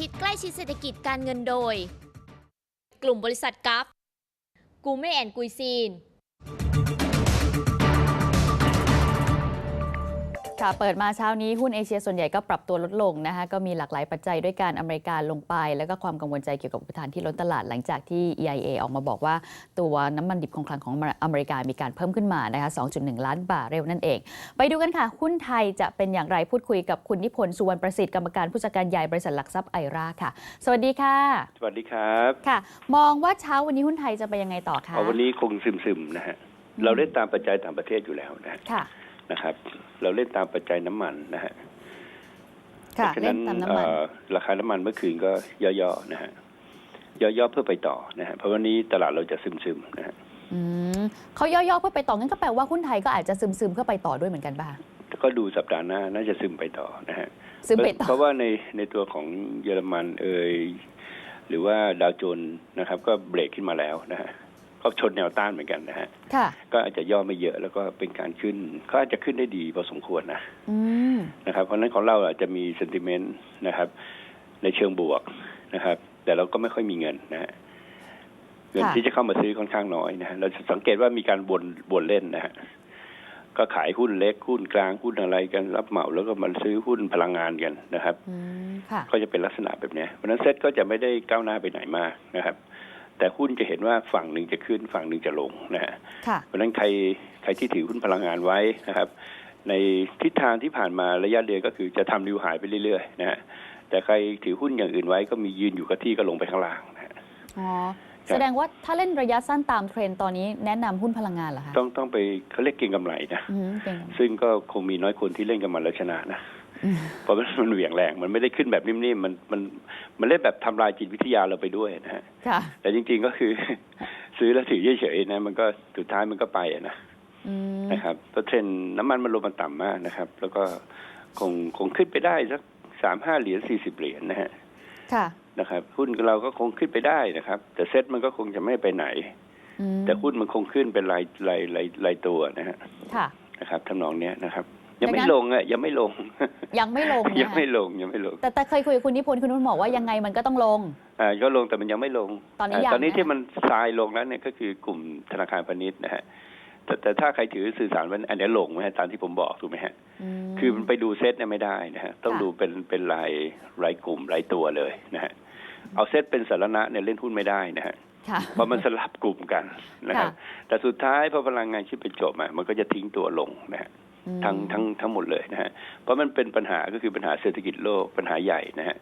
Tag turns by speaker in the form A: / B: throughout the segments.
A: ทิตใกล้ชิดเศรษฐกิจการเงินโดย กลุ่มบริษัทกัฟกูเม่แอนกุยซีน
B: ค่ะเปิดมาเช้านี้หุ้นเอเชียส่วนใหญ่ก็ปรับตัวลดลงนะคะก็มีหลากหลายปัจจัยด้วยการอเมริกาลงไป แล้วก็ความกังวลใจเกี่ยวกับอุปทานที่ล้นตลาดหลังจากที่ EIA ออกมาบอกว่าตัวน้ำมันดิบคงคลังของอเมริกามีการเพิ่มขึ้นมานะคะ 2.1 ล้านบาร์เรลนั่นเอง ไปดูกันค่ะ หุ้นไทยจะเป็นอย่างไรพูดคุยกับคุณนิพนธ์สุวรรณประสิทธิ์กรรมการผู้จัดการใหญ่บริษัทหลักทรัพย์ไอราค่ะ สวัสดีค่ะ
C: สวัสดีครับ
B: ค่ะ มองว่าเช้าวันนี้หุ้นไทยจะไปยังไงต่อคะ
C: เอาวันนี้คงซึมๆนะฮะ
B: อืม
C: เราเล่นตามปัจจัยต่างประเทศอยู่แล้วนะฮะ
B: ค่ะ
C: นะครับ เราเล่นตามปัจจัยน้ำมันนะฮะ
B: ค่ะ
C: เพราะฉะ
B: เล่
C: นั้น
B: นตามน้ำมัน
C: เอ่อราคาน้ำมันเมื่อคืนก็ย่อๆนะฮะย่อๆเพื่อไปต่อนะฮะเพราะวันนี้ตลาดเราจะซึมๆนะฮะ
B: อืมเขาย่อๆเพื่อไปต่องั้นก็แปลว่าหุ้นไทยก็อาจจะซึมๆเพื่อไปต่อด้วยเหมือนกันป่ะคะ
C: ก็ดูสัปดาห์หน้าน่าจะซึมไปต่อนะฮะ
B: ซึมไปต่อ
C: เพราะว่าในในตัวของเยอรมันเอยหรือว่าดาวโจนส์นะครับ ก็เบรกขึ้นมาแล้วนะฮะ ก็ชนแนวต้านเหมือนกันนะฮะ
B: ค่ะ
C: ก็อาจจะย่อไม่เยอะแล้วก็เป็นการขึ้นก็อาจจะขึ้นได้ดีพอสมควรนะ
B: อืม
C: นะครับ เพราะฉะนั้นของเราอาจจะมีเซนติเมนต์นะครับ ในเชิงบวกนะครับ แต่เราก็ไม่ค่อยมีเงินนะฮะเงิน
B: ค่ะ
C: ที่จะเข้ามาซื้อค่อนข้างน้อยนะฮะเราจะสังเกตว่ามีการวนวนเล่นนะฮะก็ขายหุ้นเล็กหุ้นกลางหุ้นอะไรกันรับเหมาแล้วก็มาซื้อหุ้นพลังงานกันนะครับ
B: อืมค่ะ
C: ก็จะเป็นลักษณะแบบเนี้ยเพราะฉะนั้นเซ็ตก็จะไม่ได้ก้าวหน้าไปไหนมากนะครับ แต่หุ้นจะเห็นว่าฝั่งหนึ่งจะขึ้นฝั่งหนึ่งจะลงนะฮะ
B: ค่ะ
C: เพราะฉะนั้นใครใครที่ถือหุ้นพลังงานไว้นะครับ ในทิศทางที่ผ่านมาระยะเดือนก็คือจะทำริวหายไปเรื่อยๆนะฮะแต่ใครถือหุ้นอย่างอื่นไว้ก็มียืนอยู่กับที่ก็ลงไปข้างล่างนะฮะ
B: อ๋อแสดงว่าถ้าเล่นระยะสั้นตามเทรนด์ตอนนี้แนะนำหุ้นพลังงานเหรอคะ
C: ต้องต้องไปเขาเรียกเก็งกำไรนะ
B: อืมเป็น
C: ซึ่งก็คงมีน้อยคนที่เล่นกันมาแล้วชนะนะ
B: อืม
C: เพราะมันมันเหวี่ยงแรง มันไม่ได้ขึ้นแบบนิ่มๆมันมันมันเล่นแบบทำลายจิตวิทยาเราไปด้วยนะฮะ
B: ค่ะ
C: แต่จริงๆก็คือ ซื้อแล้วถือเฉยๆนะ มันก็สุดท้ายมันก็ไปอะนะ
B: อืม
C: นะครับเพราะเทรนด์น้ำมันมันลงมาต่ำมากนะครับ แล้วก็คงคงขึ้นไปได้สักสามห้าเหรียญสี่สิบเหรียญนะฮะ
B: ค่ะ
C: นะครับหุ้นเราก็คงขึ้นไปได้นะครับ แต่เซ็ตมันก็คงจะไม่ไปไหน
B: อืม
C: แต่หุ้นมันคงขึ้นเป็นรายรายรายรายตัวนะฮะ
B: ค่ะ
C: นะครับทำนองเนี้ยนะครับ ยังไม่
B: ดังนั้น
C: ลงอะยังไม่ลง
B: ยังไม่ลง
C: ยั
B: นะ
C: ง
B: คะ
C: ไม่ลงยังไม่ลง
B: แต่แต่เคยคุยกับคุณนิพนธ์คุณนิพนธ์บอกว่ายังไงมันก็ต้องลง
C: อ่าก็ลงแต่มันยังไม่ลง
B: ตอนนี้ยัง
C: ตอนนี้
B: นะ
C: ที่มันทรายลงแล้วเนี่ยก็คือกลุ่มธนาคารพาณิชย์นะฮะแต่แต่ถ้าใครถือสื่อสารวันอันนี้ลงไหมฮะตามที่ผมบอกถูกไหมฮะ
B: ม
C: คือมันไปดูเซตเนี่ยไม่ได้นะฮะต้อง
B: ค่ะ
C: ดูเป็นเป็นรายรายกลุ่มรายตัวเลยนะฮะเอาเซตเป็นสารณะเนี่ยเล่นหุ้นไม่ได้นะฮะ
B: ค่ะ
C: เพราะมันสลับกลุ่มกันนะครับ
B: ค่ะ
C: แต่สุดท้ายพอพลังงานชิ้นเป็นจบอะมันก็จะทิ้งตัวลงนะฮะ
B: อืม
C: ทั้งทั้งทั้งหมดเลยนะฮะเพราะมันเป็นปัญหาก็คือปัญหาเศรษฐกิจโลกปัญหาใหญ่นะฮะ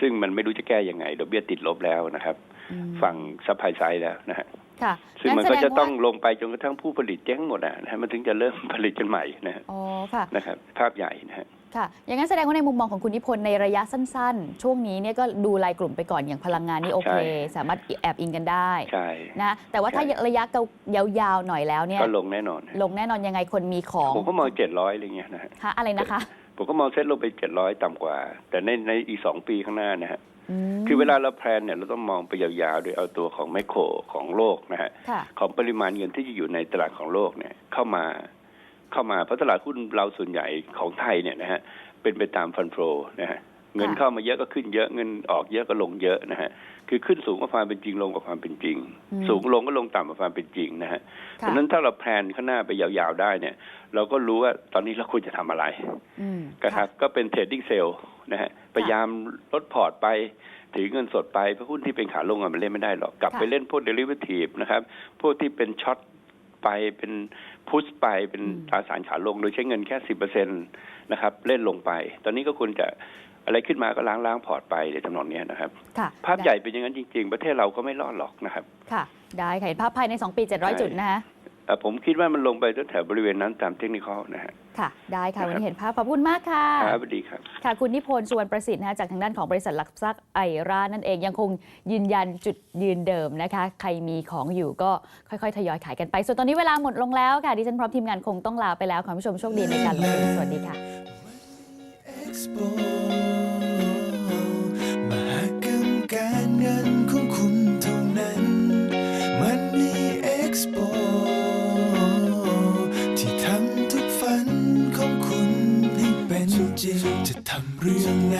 C: ซึ่งมันไม่รู้จะแก้ยังไงดอกเบี้ยติดลบแล้วนะครับ
B: อืม
C: ฝั่งซัพพลายไซด์แล้วนะฮะ
B: ค่ะ
C: ซึ่งมัน
B: แส
C: ก็
B: ด
C: จะต้อง
B: ว่า
C: ลงไปจนกระทั่งผู้ผลิตเจ๊งหมดอะนะฮะมันถึงจะเริ่มผลิตกันใหม่นะฮะ
B: อ๋อค่ะ
C: นะครับ ภาพใหญ่นะฮะ
B: ค่ะ อย่างนั้นแสดงว่าในมุมมองของคุณนิพนธ์ในระยะสั้นๆ ช่วงนี้เนี่ยก็ดูรายกลุ่มไปก่อนอย่างพลังงานนี่โอเค
C: ใช่
B: สามารถแอบอิงกันได้
C: ใช่
B: นะแต่ว่าถ้า
C: ใช่
B: ระยะยาวๆหน่อยแล้วเนี่ย
C: ก็ลงแน่นอน
B: ลงแน่นอนยังไงคนมีของ
C: ผมก็มองเจ็ดร้อยอะไรเงี้ยนะฮะ
B: ฮะอะไรนะคะ
C: ผมก็มองเซ็ตลงไปเจ็ดร้อยต่ำกว่า แต่ในในอีกสองปีข้างหน้านะฮะ
B: ม
C: คือเวลาเราแพลนเนี่ยเราต้องมองไปยาวๆโดยเอาตัวของไมโครของโลกนะฮะ
B: ค่ะ
C: ของปริมาณเงินที่จะอยู่ในตลาดของโลกเนี่ยเข้ามา เข้ามาเพราะตลาดหุ้นเราส่วนใหญ่ของไทยเนี่ยนะฮะเป็นไปตามฟันโฟนะฮะเงินเข้ามาเยอะก็ขึ้นเยอะเงินออกเยอะก็ลงเยอะนะฮะคือขึ้นสูงกว่าความเป็นจริงลงกว่าความเป็นจริง
B: อืม
C: สูงลงก็ลงต่ำกว่าความเป็นจริงนะฮะเพ
B: ค่ะ
C: ราะฉะนั้นถ้าเราแพลนข้างหน้าไปยาวๆได้เนี่ย เราก็รู้ว่าตอนนี้เราควรจะทำอะไร
B: อืม
C: นะครับก็เป็นเทรดดิ้งเซลล์นะฮะพยายามลดพอร์ตไปถือเงินสดไปเพราะหุ้นที่เป็นขาลงอะมันเล่นไม่ได้หรอก กลับ
B: ค่ะ
C: ไปเล่นพวกเดลิเวอทีฟนะครับ พวกที่เป็นช็อต ไปเป็นพุชไปเป็นตราสารขาลง โดยใช้เงินแค่สิบเปอร์เซ็นตนะครับ เล่นลงไป ตอนนี้ก็ควรจะอะไรขึ้นมาก็ล้างล้างพอร์ตไปในทำนองเนี้ยนะครับ
B: ค่ะ
C: ภาพใหญ่เป็นอย่างนั้นจริง ๆ ประเทศเราก็ไม่รอดหรอกนะครับ
B: ค่ะ ได้ค่ะเห็นภาพภายใน 2 ปี 700 จุดนะคะ
C: แต่ ผมคิดว่ามันลงไปแถวๆบริเวณนั้นตามเทคนิคนะฮะ
B: ค่ะ ได้ค่ะ
C: นะครับ
B: วันนี้เห็นภาพขอบคุณมากค่ะ
C: ครับสวัสดีครับ
B: ค่ะ คุณนิพนธ์สุวรรณประสิทธิ์นะคะจากทางด้านของบริษัทหลักทรัพย์ไอรานั่นเองยังคงยืนยันจุดยืนเดิมนะคะ ใครมีของอยู่ก็ค่อยๆ ทยอยขายกันไป ส่วนตอนนี้เวลาหมดลงแล้วค่ะ ดิฉันพร้อมทีมงานคงต้องลาไปแล้วขอให้ผู้ชมโชคดีในการลงทุนสวัสดีค่ะำ
D: เรื่องไหน